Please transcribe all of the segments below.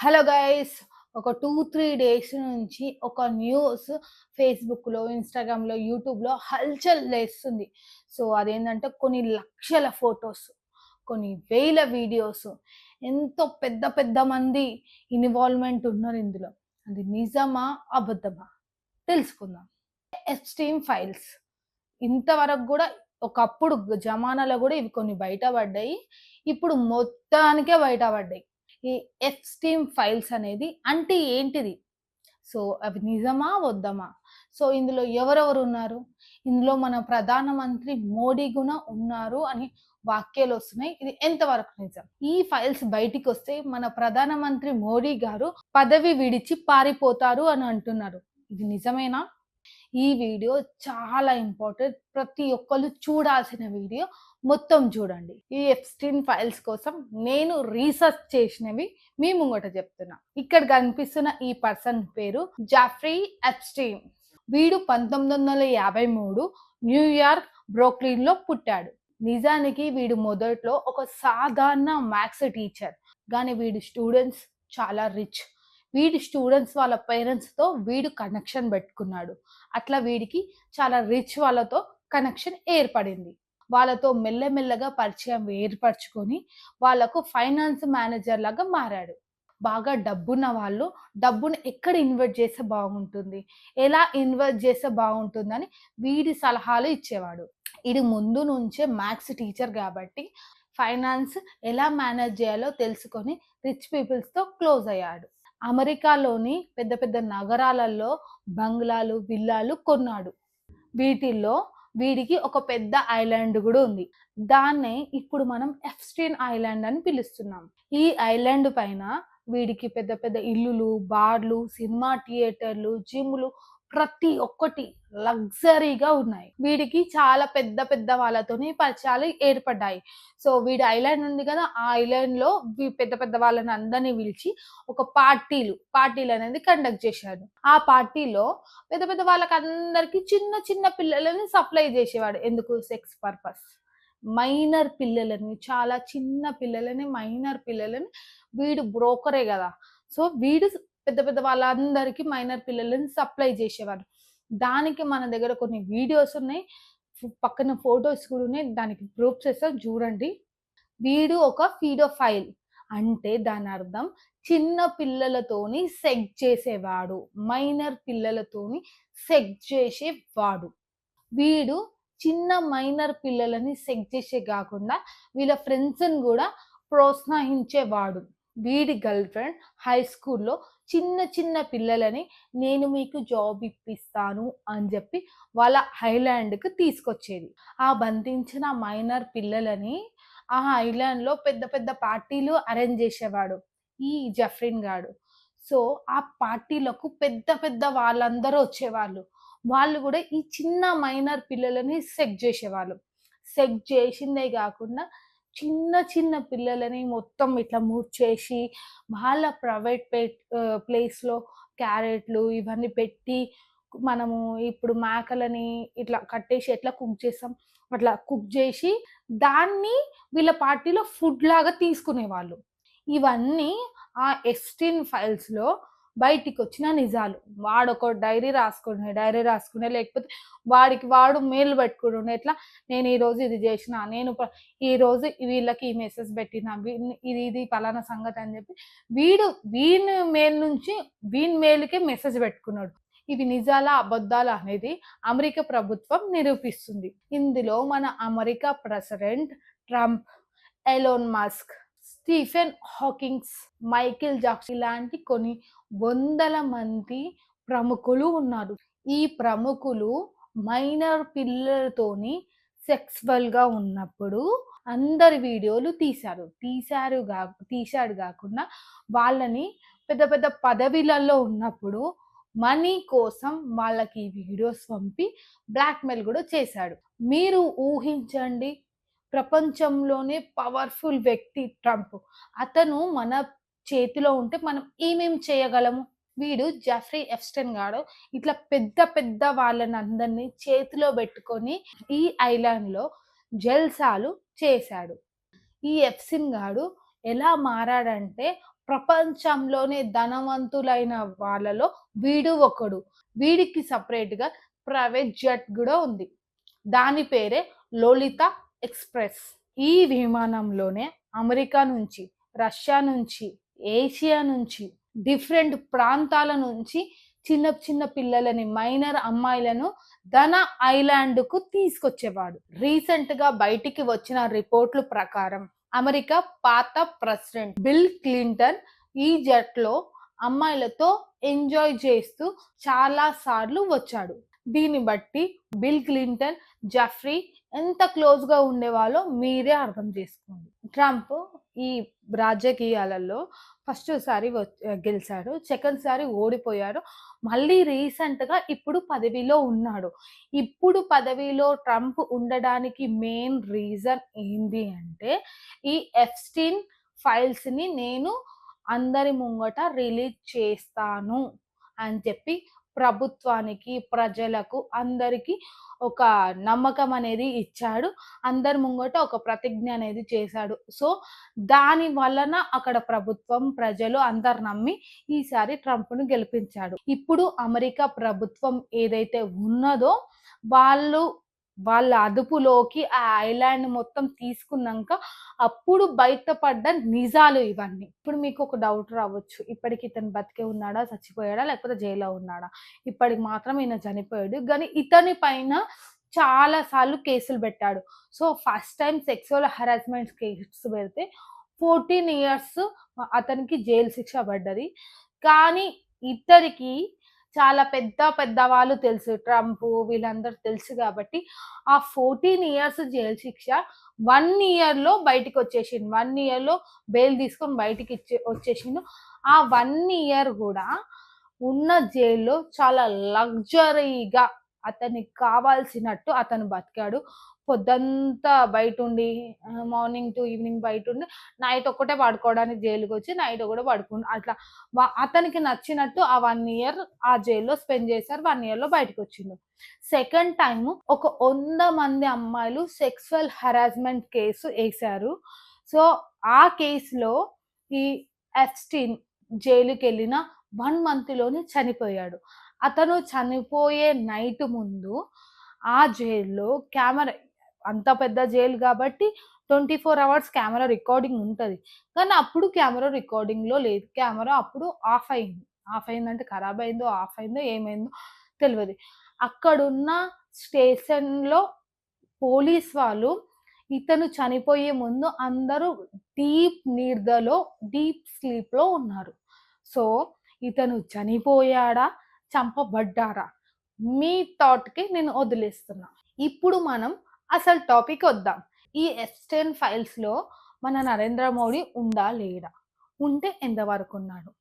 Hello guys ఒక two three days నుంచి ఒక న్యూస్ ఫేస్బుక్లో ఇన్స్టాగ్రామ్లో యూట్యూబ్లో హల్చల్ లేస్తుంది. సో అదేంటంటే కొన్ని లక్షల ఫొటోస్ కొన్ని వేల వీడియోస్ ఎంతో పెద్ద పెద్ద మంది ఇన్వాల్వ్మెంట్ ఉన్నారు ఇందులో. అది నిజమా అబద్ధమా? తెలుసుకుందాం. ఎక్స్ట్రీమ్ ఫైల్స్ ఇంతవరకు కూడా ఒకప్పుడు జమానాలో కూడా ఇవి కొన్ని బయటపడ్డాయి. ఇప్పుడు మొత్తానికే బయటపడ్డాయి. ఈ ఎఫ్స్టీమ్ ఫైల్స్ అనేది అంటే ఏంటిది? సో అవి నిజమా వద్దమా? సో ఇందులో ఎవరెవరు ఉన్నారు? ఇందులో మన ప్రధానమంత్రి మోడీ కూడా ఉన్నారు అని వాక్యాలు వస్తున్నాయి. ఇది ఎంతవరకు నిజం? ఈ ఫైల్స్ బయటికి వస్తే మన ప్రధానమంత్రి మోడీ గారు పదవి విడిచి పారిపోతారు అని అంటున్నారు. ఇది నిజమేనా? ఈ వీడియో చాలా ఇంపార్టెంట్. ప్రతి ఒక్కరు చూడాల్సిన వీడియో మొత్తం చూడండి. ఈ ఎఫ్స్టీన్ ఫైల్స్ కోసం నేను రీసెర్చ్ చేసినవి మీ ముంగట చెప్తున్నా. ఇక్కడ కనిపిస్తున్న ఈ పర్సన్ పేరు జాఫ్రీ ఎప్స్టీన్ వీడు పంతొమ్మిది వందల యాభై మూడు న్యూయార్క్ బ్రోక్లిన్లో పుట్టాడు. నిజానికి వీడు మొదట్లో ఒక సాధారణ మ్యాథ్స్ టీచర్. కానీ వీడి స్టూడెంట్స్ చాలా రిచ్. వీడి స్టూడెంట్స్ వాళ్ళ పేరెంట్స్తో వీడు కనెక్షన్ పెట్టుకున్నాడు. అట్లా వీడికి చాలా రిచ్ వాళ్ళతో కనెక్షన్ ఏర్పడింది. వాళ్ళతో మెల్లమెల్లగా పరిచయం ఏర్పరచుకొని వాళ్ళకు ఫైనాన్స్ మేనేజర్ లాగా మారాడు. బాగా డబ్బున్న వాళ్ళు డబ్బును ఎక్కడ ఇన్వెస్ట్ చేస్తే బాగుంటుంది ఎలా ఇన్వెస్ట్ చేస్తే బాగుంటుందని వీడి సలహాలు ఇచ్చేవాడు. ఇది ముందు నుంచే మ్యాథ్స్ టీచర్ కాబట్టి ఫైనాన్స్ ఎలా మేనేజ్ చేయాలో తెలుసుకొని రిచ్ పీపుల్స్తో క్లోజ్ అయ్యాడు. అమెరికాలోని పెద్ద పెద్ద నగరాలలో బంగ్లాలు విల్లాలు కొన్నాడు. వీటిల్లో వీడికి ఒక పెద్ద ఐలాండ్ కూడా ఉంది. దాన్నే ఇప్పుడు మనం ఎఫ్స్టీన్ ఐలాండ్ అని పిలుస్తున్నాం. ఈ ఐలాండ్ పైన వీడికి పెద్ద పెద్ద ఇల్లులు బార్లు సినిమా థియేటర్లు జిమ్లు ప్రతి ఒక్కటి లగ్జరీగా ఉన్నాయి. వీడికి చాలా పెద్ద పెద్ద వాళ్ళతోని పరిచయాలు ఏర్పడ్డాయి. సో వీడి ఐలాండ్ ఉంది కదా ఆ ఐలాండ్లో పెద్ద పెద్ద వాళ్ళని అందరినీ పిలిచి ఒక పార్టీలు పార్టీలు అనేది కండక్ట్ చేశాడు. ఆ పార్టీలో పెద్ద పెద్ద వాళ్ళకి అందరికి చిన్న చిన్న పిల్లలని సప్లై చేసేవాడు. ఎందుకు? Sex purpose. మైనర్ పిల్లలని చాలా చిన్న పిల్లలని మైనర్ పిల్లలని వీడు బ్రోకరే కదా. సో వీడు పెద్ద పెద్ద వాళ్ళందరికీ మైనర్ పిల్లలని సప్లై చేసేవారు. దానికి మన దగ్గర కొన్ని వీడియోస్ ఉన్నాయి. పక్కన ఫొటోస్ కూడా ఉన్నాయి. దానికి ప్రూఫ్స్ వేస్తాం చూడండి. వీడు ఒక ఫీడో ఫైల్. అంటే దాని అర్థం చిన్న పిల్లలతోని సెక్ చేసేవాడు. మైనర్ పిల్లలతోని సెక్ చేసేవాడు. వీడు చిన్న మైనర్ పిల్లలని సెక్ చేసే కాకుండా వీళ్ళ ఫ్రెండ్స్ని కూడా ప్రోత్సహించేవాడు. వీడి గర్ల్ ఫ్రెండ్ హై స్కూల్లో చిన్న చిన్న పిల్లలని నేను మీకు జాబ్ ఇప్పిస్తాను అని చెప్పి వాళ్ళ ఐలాండ్కి తీసుకొచ్చేది. ఆ బంధించిన మైనర్ పిల్లలని ఆ ఐలాండ్లో పెద్ద పెద్ద పార్టీలు అరేంజ్ చేసేవాడు ఈ జఫ్రిన్ గాడు. సో ఆ పార్టీలకు పెద్ద పెద్ద వాళ్ళందరూ వచ్చేవాళ్ళు. వాళ్ళు కూడా ఈ చిన్న మైనర్ పిల్లలని సెక్ చేసేవాళ్ళు. సెక్ చేసిందే కాకుండా చిన్న చిన్న పిల్లలని మొత్తం ఇట్లా మూర్చేసి వాళ్ళ ప్రైవేట్ ప్లేస్లో క్యారెట్లు ఇవన్నీ పెట్టి మనము ఇప్పుడు మేకలని ఇట్లా కట్టేసి ఎట్లా కుక్ చేస్తాం? అట్లా కుక్ చేసి దాన్ని వీళ్ళ పార్టీలో ఫుడ్ లాగా తీసుకునేవాళ్ళు. ఇవన్నీ ఆ ఎస్టిన్ ఫైల్స్లో బయటికి వచ్చిన నిజాలు. వాడు ఒక డైరీ రాసుకునే డైరీ రాసుకునే లేకపోతే వాడికి వాడు మేలు పెట్టుకుంటుండే ఎట్లా? నేను ఈరోజు ఇది చేసిన నేను ఈరోజు వీళ్ళకి ఈ మెసేజ్ పెట్టిన ఇది ఇది పలానా సంగతి అని చెప్పి వీడు వీని మేలు నుంచి వీని మేలుకే మెసేజ్ పెట్టుకున్నాడు. ఇవి నిజాల అబద్ధాలు అనేది అమెరికా ప్రభుత్వం నిరూపిస్తుంది. ఇందులో మన America president Trump Elon Musk Stephen Hawkings Michael Jacks ఇలాంటి కొన్ని వందల మంది ప్రముఖులు ఉన్నారు. ఈ ప్రముఖులు మైనర్ పిల్లలతోని సెక్స్వల్గా ఉన్నప్పుడు అందరి వీడియోలు తీశారు. తీశారు కా తీశాడు కాకుండా వాళ్ళని పెద్ద పెద్ద పదవిలలో ఉన్నప్పుడు మనీ కోసం వాళ్ళకి వీడియోస్ పంపి బ్లాక్మెయిల్ కూడా చేశాడు. మీరు ఊహించండి ప్రపంచంలోనే పవర్ఫుల్ వ్యక్తి ట్రంప్. అతను మన చేతిలో ఉంటే మనం ఏమేం చేయగలము? వీడు జఫ్రీ ఎఫ్స్టెన్ గాడు. ఇట్లా పెద్ద పెద్ద వాళ్ళని అందరినీ చేతిలో పెట్టుకొని ఈ ఐలాండ్లో జల్సాలు చేశాడు. ఈ ఎఫ్సిన్ గాడు ఎలా మారాడంటే ప్రపంచంలోనే ధనవంతులైన వాళ్ళలో వీడు ఒకడు. వీడికి సపరేట్గా ప్రైవేట్ జెట్ కూడా ఉంది. దాని పేరే లోలిత ఎక్స్ప్రెస్. ఈ విమానంలోనే అమెరికా నుంచి రష్యా నుంచి ఏషియా నుంచి డిఫరెంట్ ప్రాంతాల నుంచి చిన్న చిన్న పిల్లలని మైనర్ అమ్మాయిలను ధన ఐలాండ్కు తీసుకొచ్చేవాడు. రీసెంట్గా బయటికి వచ్చిన రిపోర్ట్ల ప్రకారం అమెరికా పాత ప్రెసిడెంట్ బిల్ క్లింటన్ ఈ జట్లో అమ్మాయిలతో ఎంజాయ్ చేస్తూ చాలా సార్లు వచ్చాడు. దీన్ని బట్టి బిల్ క్లింటన్ జఫ్రీ ఎంత క్లోజ్గా ఉండేవాళ్ళో మీరే అర్థం చేసుకోండి. ట్రంప్ ఈ రాజకీయాలలో ఫస్ట్ సారి గెలిచాడు సెకండ్ సారి ఓడిపోయాడు మళ్ళీ రీసెంట్గా ఇప్పుడు పదవిలో ఉన్నాడు. ఇప్పుడు పదవిలో ట్రంప్ ఉండడానికి మెయిన్ రీజన్ ఏంటి అంటే ఈ ఎఫ్స్టీన్ ఫైల్స్ని నేను అందరి ముంగట రిలీజ్ చేస్తాను అని చెప్పి ప్రభుత్వానికి ప్రజలకు అందరికీ ఒక నమ్మకం అనేది ఇచ్చాడు. అందరి ముంగట ఒక ప్రతిజ్ఞ అనేది చేశాడు. సో దాని వలన అక్కడ ప్రభుత్వం ప్రజలు అందరు నమ్మి ఈసారి ట్రంప్ను గెలిపించాడు. ఇప్పుడు అమెరికా ప్రభుత్వం ఏదైతే ఉన్నదో వాళ్ళు వాళ్ళ అదుపులోకి ఆ ఐలాండ్ మొత్తం తీసుకున్నాక అప్పుడు బయటపడ్డ నిజాలు ఇవన్నీ. ఇప్పుడు మీకు ఒక డౌట్ రావచ్చు. ఇప్పటికి ఇతను బతికే ఉన్నాడా చచ్చిపోయాడా లేకపోతే జైల్లో ఉన్నాడా? ఇప్పటికి మాత్రం ఈయన చనిపోయాడు. కానీ ఇతని పైన చాలా సార్లు కేసులు పెట్టాడు. So first time sexual harassment case పెడితే ఫోర్టీన్ ఇయర్స్ అతనికి జైలు శిక్ష పడ్డది. కానీ ఇతరికి చాలా పెద్ద పెద్ద వాళ్ళు తెలుసు. ట్రంప్ వీళ్ళందరూ తెలుసు కాబట్టి ఆ ఫోర్టీన్ ఇయర్స్ జైలు శిక్ష వన్ ఇయర్లో బయటికి వచ్చేసిండు వన్ ఇయర్లో బెయిల్ తీసుకొని బయటికి ఇచ్చే వచ్చేసిండు. ఆ వన్ ఇయర్ కూడా ఉన్న జైల్లో చాలా లగ్జరీగా అతనికి కావాల్సినట్టు అతను బతికాడు. పొద్దంతా బయట ఉండి మార్నింగ్ టు ఈవినింగ్ బయట ఉండి నైట్ ఒక్కటే పడుకోవడానికి జైలుకి వచ్చి నైట్ ఒకటే పడుకుంటు అట్లా అతనికి నచ్చినట్టు ఆ వన్ ఇయర్ ఆ జైల్లో స్పెండ్ చేశారు వన్ ఇయర్లో బయటకు వచ్చిండు సెకండ్ టైం ఒక వంద మంది అమ్మాయిలు సెక్సువల్ హరాస్మెంట్ కేసు వేశారు సో ఆ కేసులో ఈ ఎఫ్స్టీన్ జైలుకి వెళ్ళిన వన్ మంత్లోనే చనిపోయాడు. అతను చనిపోయే నైట్ ముందు ఆ జైల్లో కెమెరా అంత పెద్ద జైలు కాబట్టి twenty four hours camera recording ఉంటుంది. కానీ అప్పుడు కెమెరా రికార్డింగ్లో లేదు. కెమెరా అప్పుడు ఆఫ్ అయింది. ఆఫ్ అయిందంటే ఖరాబ్ అయిందో ఆఫ్ అయిందో ఏమైందో తెలియదు అక్కడున్న స్టేషన్లో పోలీస్ వాళ్ళు ఇతను చనిపోయే ముందు అందరూ డీప్ నిద్రలో డీప్ స్లీప్లో ఉన్నారు. సో ఇతను చనిపోయాడా చంపబడ్డారా మీ థాట్కి నేను వదిలేస్తున్నా. ఇప్పుడు మనం అసలు టాపిక్ వద్దాం. ఈ ఎస్టెన్ ఫైల్స్లో మన నరేంద్ర మోడీ ఉందా లేడా? ఉంటే ఎంతవరకు ఉన్నాడు?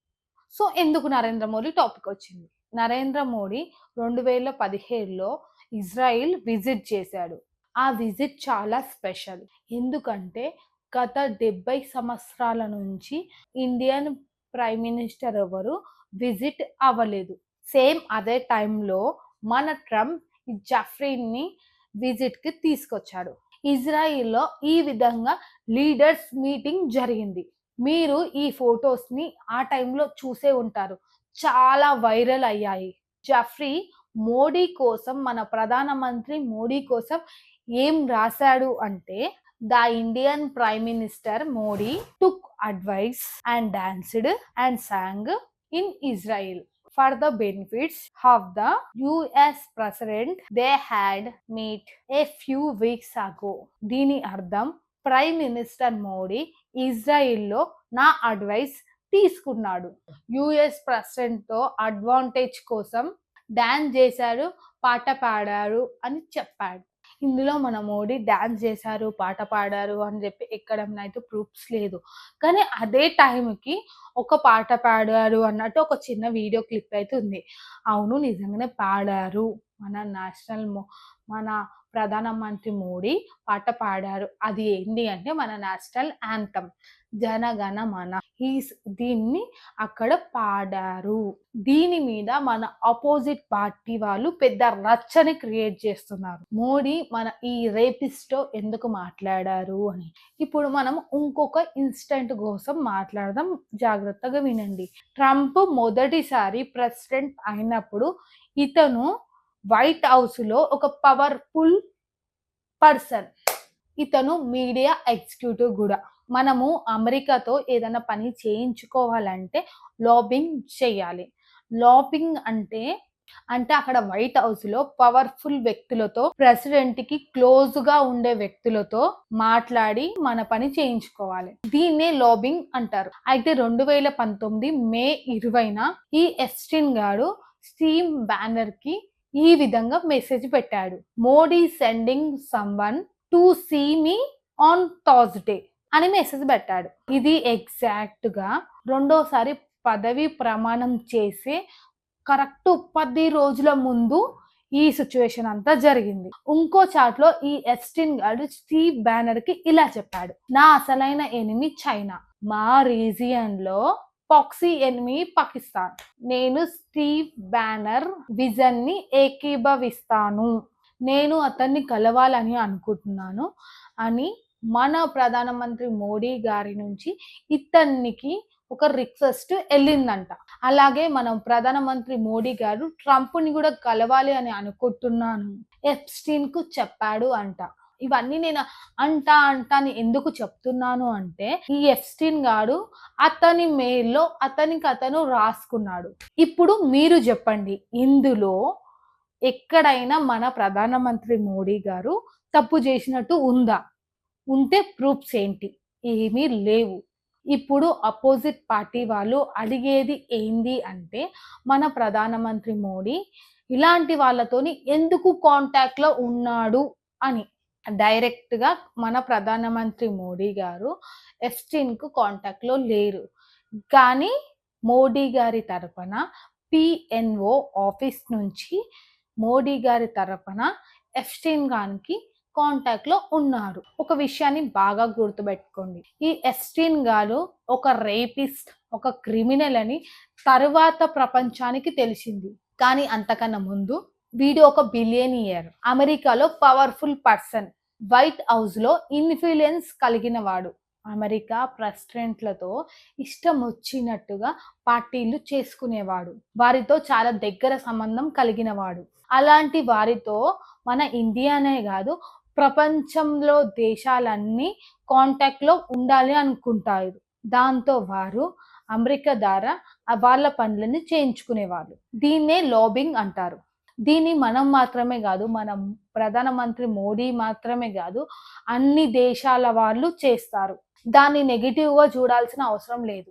సో ఎందుకు నరేంద్ర మోడీ టాపిక్ వచ్చింది? నరేంద్ర మోడీ రెండు వేల పదిహేడులో ఇజ్రాయిల్ విజిట్ చేశాడు. ఆ విజిట్ చాలా స్పెషల్. ఎందుకంటే గత డెబ్బై సంవత్సరాల నుంచి ఇండియన్ ప్రైమ్ మినిస్టర్ ఎవరు విజిట్ అవ్వలేదు. సేమ్ అదే టైంలో మన ట్రంప్ జఫ్రీన్ని విజిట్కి తీసుకొచ్చాడు. ఇజ్రాయిల్లో ఈ విధంగా లీడర్స్ మీటింగ్ జరిగింది. మీరు ఈ ఫొటోస్ని ఆ టైంలో చూసే ఉంటారు. చాలా వైరల్ అయ్యాయి. జఫ్రీ మోడీ కోసం మన ప్రధానమంత్రి మోడీ కోసం ఏం రాశాడు అంటే the Indian prime minister Modi took advice and danced and sang in Israel. For the benefits of the US president they had met a few weeks ago. దీని అర్థం ప్రైమ్ మినిస్టర్ మోడీ ఇజ్రాయిల్లో నా అడ్వైస్ తీసుకున్నాడు యుఎస్ ప్రెసిడెంట్తో advantage కోసం dance చేశాడు పాట పాడారు అని చెప్పాడు ఇందులో మన మోడీ డ్యాన్స్ చేశారు పాట పాడారు అని చెప్పి ఎక్కడమైతే ప్రూఫ్స్ లేదు. కానీ అదే టైంకి ఒక పాట పాడారు అన్నట్టు ఒక చిన్న వీడియో క్లిప్ అయితే ఉంది. అవును నిజంగానే పాడారు మన నేషనల్ మన ప్రధాన మంత్రి మోడీ పాట పాడారు. అది ఏంటి అంటే మన నేషనల్ యాంథమ్ జనగణ మన. ఈ దీన్ని అక్కడ పాడారు. దీని మీద మన ఆపోజిట్ పార్టీ వాళ్ళు పెద్ద రచ్చని క్రియేట్ చేస్తున్నారు. మోడీ మన ఈ రేపిస్టో ఎందుకు మాట్లాడారు అని. ఇప్పుడు మనం ఇంకొక ఇన్స్టెంట్ కోసం మాట్లాడదాం. జాగ్రత్తగా వినండి. ట్రంప్ మొదటిసారి ప్రెసిడెంట్ అయినప్పుడు ఇతను వైట్ హౌస్లో ఒక పవర్ఫుల్ పర్సన్. ఇతను మీడియా ఎగ్జిక్యూటివ్ కూడా. మనము అమెరికాతో ఏదైనా పని చేయించుకోవాలంటే లాబింగ్ చేయాలి. లాబింగ్ అంటే అంటే అక్కడ వైట్ హౌస్లో పవర్ఫుల్ వ్యక్తులతో ప్రెసిడెంట్కి క్లోజ్గా ఉండే వ్యక్తులతో మాట్లాడి మన పని చేయించుకోవాలి. దీన్నే లాబింగ్ అంటారు. అయితే రెండు వేల పంతొమ్మిది మే ఇరవైన ఈ ఎస్టిన్ గారు స్టీమ్ బ్యానర్కి ఈ విధంగా మెసేజ్ పెట్టాడు. Modi sending someone to see me on Thursday అని మెసేజ్ పెట్టాడు. ఇది ఎగ్జాక్ట్గా రెండోసారి పదవి ప్రమాణం చేసే కరెక్ట్ పది రోజుల ముందు ఈ సిచ్యువేషన్ అంతా జరిగింది. ఇంకో చాట్లో ఈ ఎస్టిన్ గారు స్టీవ్ బ్యానర్కి ఇలా చెప్పాడు. నా అసలైన ఎనిమి చైనా మా రీజియన్లో పాక్సీ ఎనిమి పాకిస్తాన్ నేను స్టీవ్ బ్యానర్ విజన్ని ఏకీభవిస్తాను. నేను అతన్ని కలవాలని అనుకుంటున్నాను అని మన ప్రధానమంత్రి మోడీ గారి నుంచి ఇతనికి ఒక రిక్వెస్ట్ వెళ్ళిందంట. అలాగే మనం ప్రధానమంత్రి మోడీ గారు ట్రంప్ని కూడా కలవాలి అని అనుకుంటున్నాను. ఎప్స్టీన్కు చెప్పాడు అంట. ఇవన్నీ నేను అంటా అంటా అని ఎందుకు చెప్తున్నాను అంటే ఈ ఎఫ్స్టీన్ గాడు అతని మెయిల్లో అతనికి అతను రాసుకున్నాడు. ఇప్పుడు మీరు చెప్పండి ఇందులో ఎక్కడైనా మన ప్రధానమంత్రి మోడీ గారు తప్పు చేసినట్టు ఉందా? ఉంటే ప్రూఫ్స్ ఏంటి? ఏమీ లేవు. ఇప్పుడు అపోజిట్ పార్టీ వాళ్ళు అడిగేది ఏంది అంటే మన ప్రధానమంత్రి మోడీ ఇలాంటి వాళ్ళతోని ఎందుకు కాంటాక్ట్లో ఉన్నాడు అని. డైరెక్ట్గా మన ప్రధానమంత్రి మోడీ గారు ఎస్టిన్కు కాంటాక్ట్లో లేరు. కానీ మోడీ గారి తరపున పిఎన్ఓ ఆఫీస్ నుంచి మోడీ గారి తరపున ఎఫ్స్టీన్ గారికి కాంటాక్ట్లో ఉన్నారు. ఒక విషయాన్ని బాగా గుర్తుపెట్టుకోండి. ఈ ఎస్టీన్ గారు ఒక రేపిస్ట్ ఒక క్రిమినల్ అని తరువాత ప్రపంచానికి తెలిసింది. కానీ అంతకన్నా ముందు వీడు ఒక బిలియనియర్ అమెరికాలో పవర్ఫుల్ పర్సన్ వైట్ హౌస్లో ఇన్ఫ్లుయెన్స్ కలిగిన వాడు అమెరికా ప్రెసిడెంట్లతో ఇష్టం వచ్చినట్టుగా పార్టీలు చేసుకునేవాడు. వారితో చాలా దగ్గర సంబంధం కలిగిన వాడు అలాంటి వారితో మన ఇండియానే కాదు ప్రపంచంలో దేశాలన్నీ కాంటాక్ట్లో ఉండాలి అనుకుంటారు. దాంతో వారు అమెరికా ద్వారా వాళ్ళ పనులని చేయించుకునేవాళ్ళు. దీన్నే లోబింగ్ అంటారు. దీన్ని మనం మాత్రమే కాదు మన ప్రధానమంత్రి మోడీ మాత్రమే కాదు అన్ని దేశాల వాళ్ళు చేస్తారు. దాన్ని నెగిటివ్గా చూడాల్సిన అవసరం లేదు.